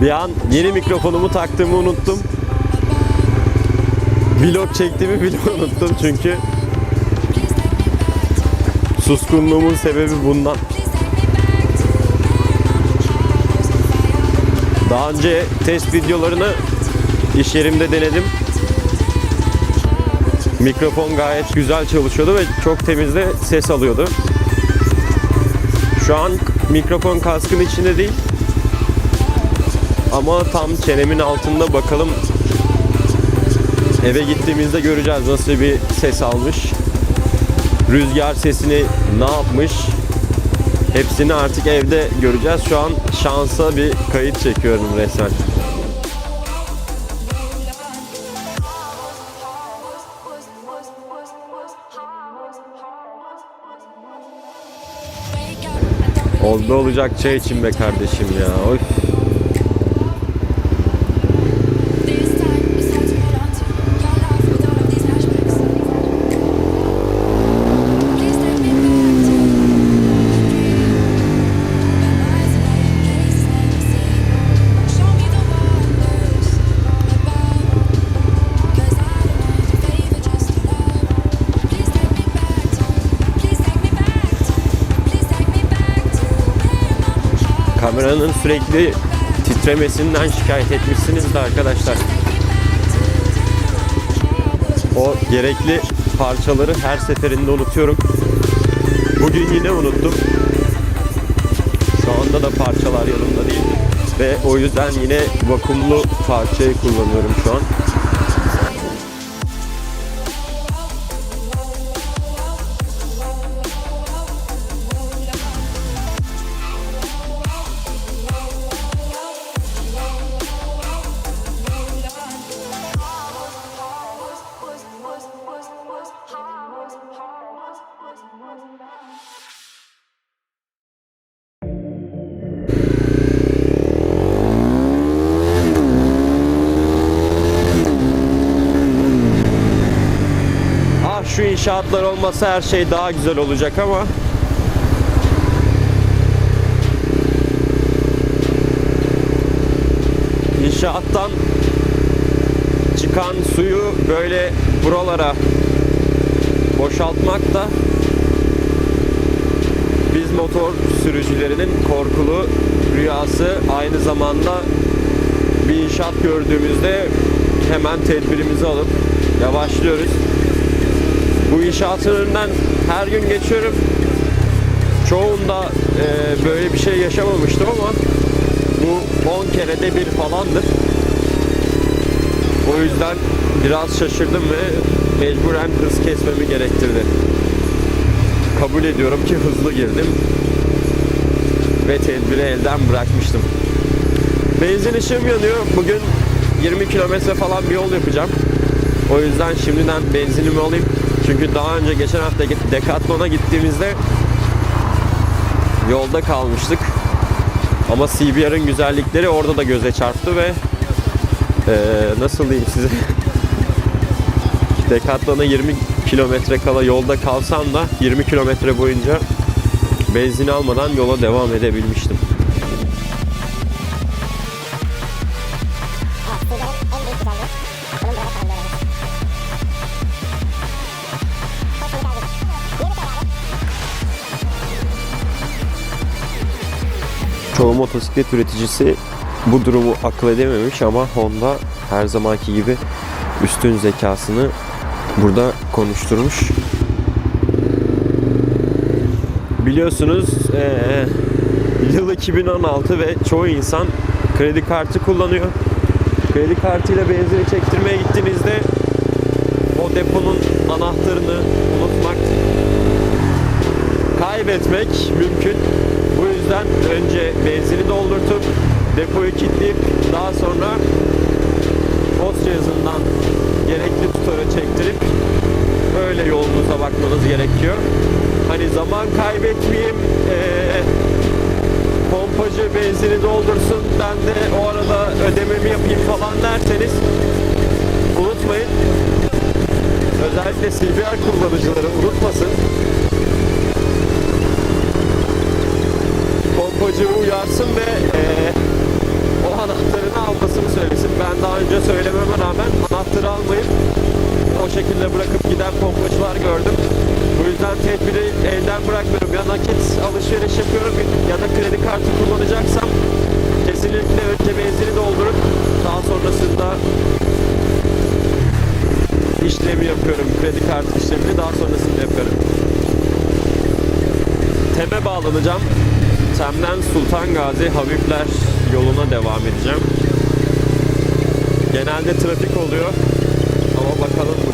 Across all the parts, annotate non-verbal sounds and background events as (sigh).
Bir an yeni mikrofonumu taktığımı unuttum. Vlog çektiğimi bile (laughs) unuttum çünkü suskunluğumun sebebi bundan. Daha önce test videolarını iş yerimde denedim. Mikrofon gayet güzel çalışıyordu ve çok temiz de ses alıyordu. Şu an mikrofon kaskın içinde değil. Ama tam çenemin altında bakalım eve gittiğimizde göreceğiz nasıl bir ses almış. Rüzgar sesini ne yapmış? Hepsini artık evde göreceğiz. Şu an şansa bir kayıt çekiyorum resmen. Oldu olacak çay için be kardeşim ya. Oy. Sürekli titremesinden şikayet etmişsiniz de arkadaşlar. O gerekli parçaları her seferinde unutuyorum. Bugün yine unuttum. Şu anda da parçalar yanımda değil. Ve o yüzden yine vakumlu parçayı kullanıyorum şu an. Ah şu inşaatlar olmasa her şey daha güzel olacak ama. İnşaattan çıkan suyu böyle buralara boşaltmak da motor sürücülerinin korkulu rüyası aynı zamanda bir inşaat gördüğümüzde hemen tedbirimizi alıp yavaşlıyoruz. Bu inşaatın önünden her gün geçiyorum. Çoğunda e, böyle bir şey yaşamamıştım ama bu 10 kerede bir falandır. O yüzden biraz şaşırdım ve mecburen hız kesmemi gerektirdi. Kabul ediyorum ki hızlı girdim ve tedbiri elden bırakmıştım. Benzin ışığım yanıyor. Bugün 20 kilometre falan bir yol yapacağım. O yüzden şimdiden benzinimi alayım. Çünkü daha önce geçen hafta Decathlon'a gittiğimizde yolda kalmıştık. Ama CBR'ın güzellikleri orada da göze çarptı ve eee, nasıl diyeyim size (laughs) Decathlon'a 20 kilometre kala yolda kalsam da 20 kilometre boyunca benzin almadan yola devam edebilmiştim. Çoğu motosiklet üreticisi bu durumu akıl edememiş ama Honda her zamanki gibi üstün zekasını burada konuşturmuş. Biliyorsunuz eee, yıl 2016 ve çoğu insan kredi kartı kullanıyor. Kredi kartıyla benzini çektirmeye gittiğinizde o deponun anahtarını unutmak, kaybetmek mümkün. Bu yüzden önce benzini doldurtup depoyu kilitleyip daha sonra post cihazından gerekli tutarı çektirip böyle yolunuza bakmanız gerekiyor. Hani zaman kaybetmeyeyim, eee, pompacı benzini doldursun, ben de o arada ödememi yapayım falan derseniz unutmayın. Özellikle CBR kullanıcıları unutmasın. Pompacı uyarsın ve eee, o anahtarı anahtarını almasını söylesin. Ben daha önce söylememe şekilde bırakıp giden pompacılar gördüm. Bu yüzden tedbiri elden bırakmıyorum. Ya nakit alışveriş yapıyorum ya da kredi kartı kullanacaksam kesinlikle önce benzini doldurup daha sonrasında işlemi yapıyorum. Kredi kartı işlemini daha sonrasında yapıyorum. Tem'e bağlanacağım. Tem'den Sultan Gazi Habibler yoluna devam edeceğim. Genelde trafik oluyor. Ama bakalım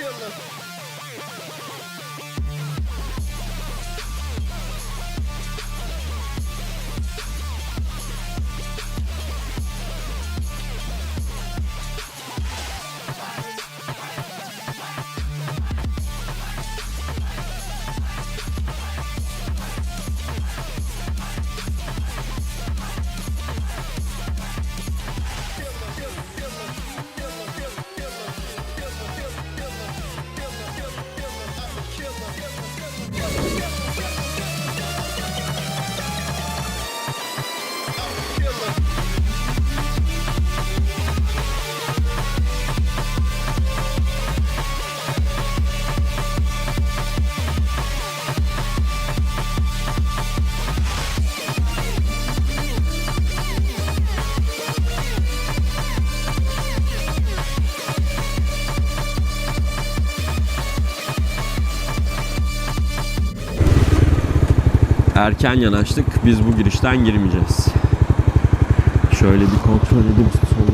killer. Erken yanaştık. Biz bu girişten girmeyeceğiz. Şöyle bir kontrol edeyim sol.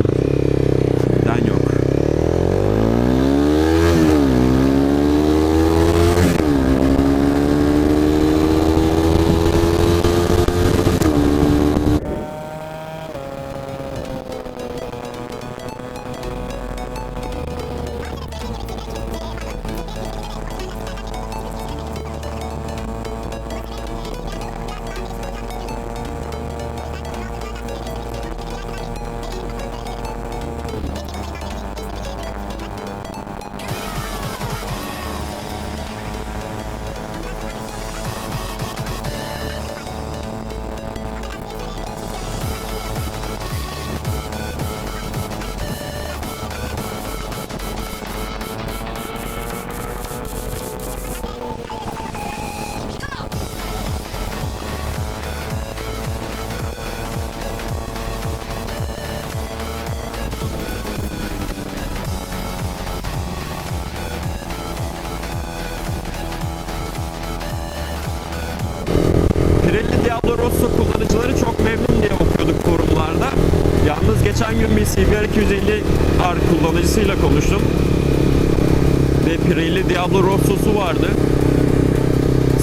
Diablo Rosso'su vardı.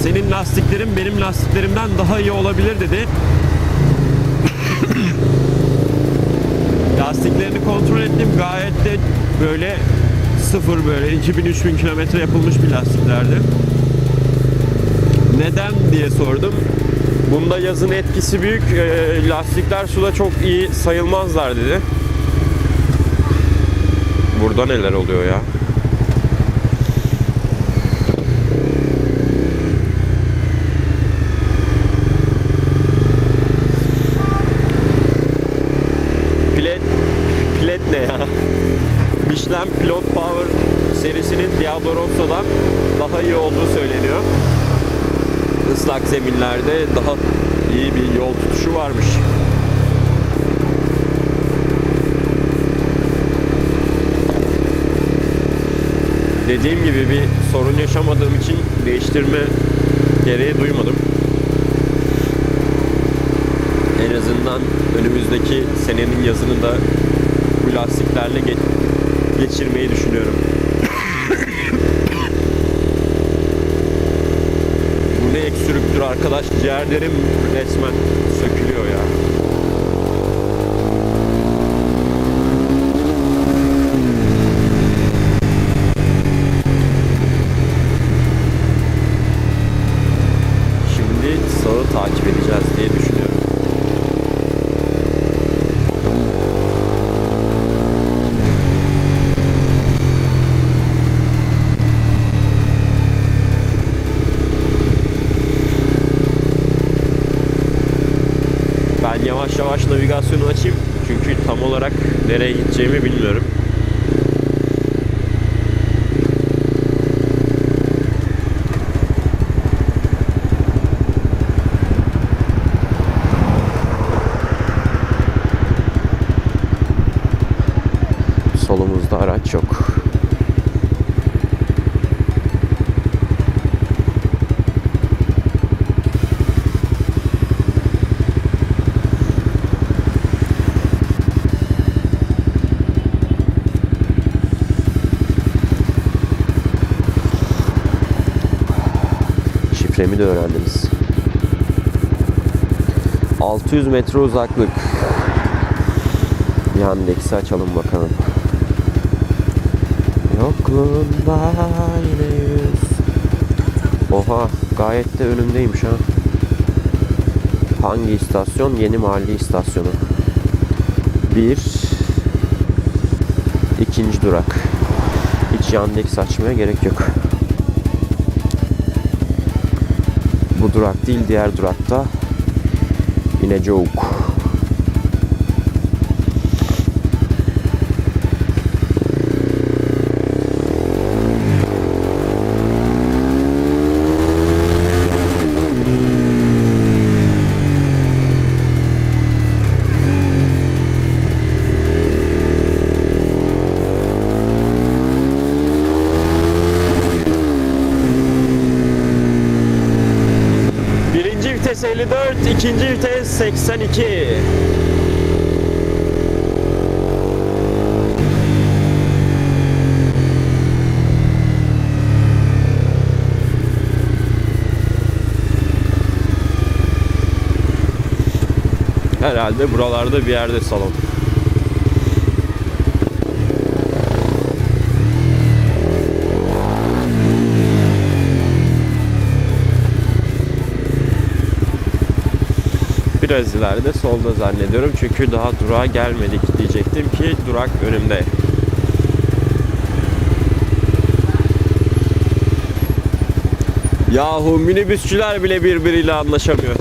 Senin lastiklerin benim lastiklerimden daha iyi olabilir dedi. (coughs) Lastiklerini kontrol ettim. Gayet de böyle sıfır böyle 2000-3000 kilometre yapılmış bir lastiklerdi. Neden diye sordum. Bunda yazın etkisi büyük. Ee, lastikler suda çok iyi sayılmazlar dedi. Burada neler oluyor ya? Serisinin Diablo Rosso'dan daha iyi olduğu söyleniyor ıslak zeminlerde daha iyi bir yol tutuşu varmış. Dediğim gibi bir sorun yaşamadığım için değiştirme gereği duymadım. En azından önümüzdeki senenin yazını da bu lastiklerle ge- geçirmeyi düşünüyorum. Bu ne öksürüktür arkadaş. Ciğerlerim resmen sökülüyor ya. Şimdi sağı takip edeceğiz diye düşünüyorum. Ben yavaş navigasyonu açayım. Çünkü tam olarak nereye gideceğimi bilmiyorum. Şifremi de öğrendiniz. 600 metre uzaklık. Yandex'i açalım bakalım. Yokluğunda yine yüz. Oha gayet de önümdeymiş ha. Hangi istasyon? Yeni mahalle istasyonu. Bir. ikinci durak. Hiç Yandex açmaya gerek yok. Bu durak değil diğer durakta yine Joke. Vites 54, ikinci vites 82. Herhalde buralarda bir yerde salon. Biraz ileride solda zannediyorum çünkü daha durağa gelmedik diyecektim ki durak önümde. Yahu minibüsçüler bile birbiriyle anlaşamıyor.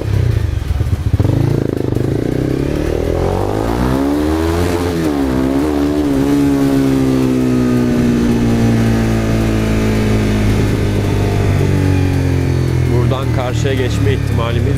Buradan karşıya geçme ihtimalimiz,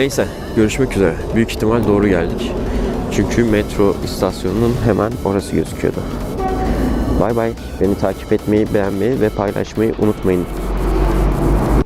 Neyse görüşmek üzere. Büyük ihtimal doğru geldik. Çünkü metro istasyonunun hemen orası gözüküyordu. Bay bay. Beni takip etmeyi, beğenmeyi ve paylaşmayı unutmayın.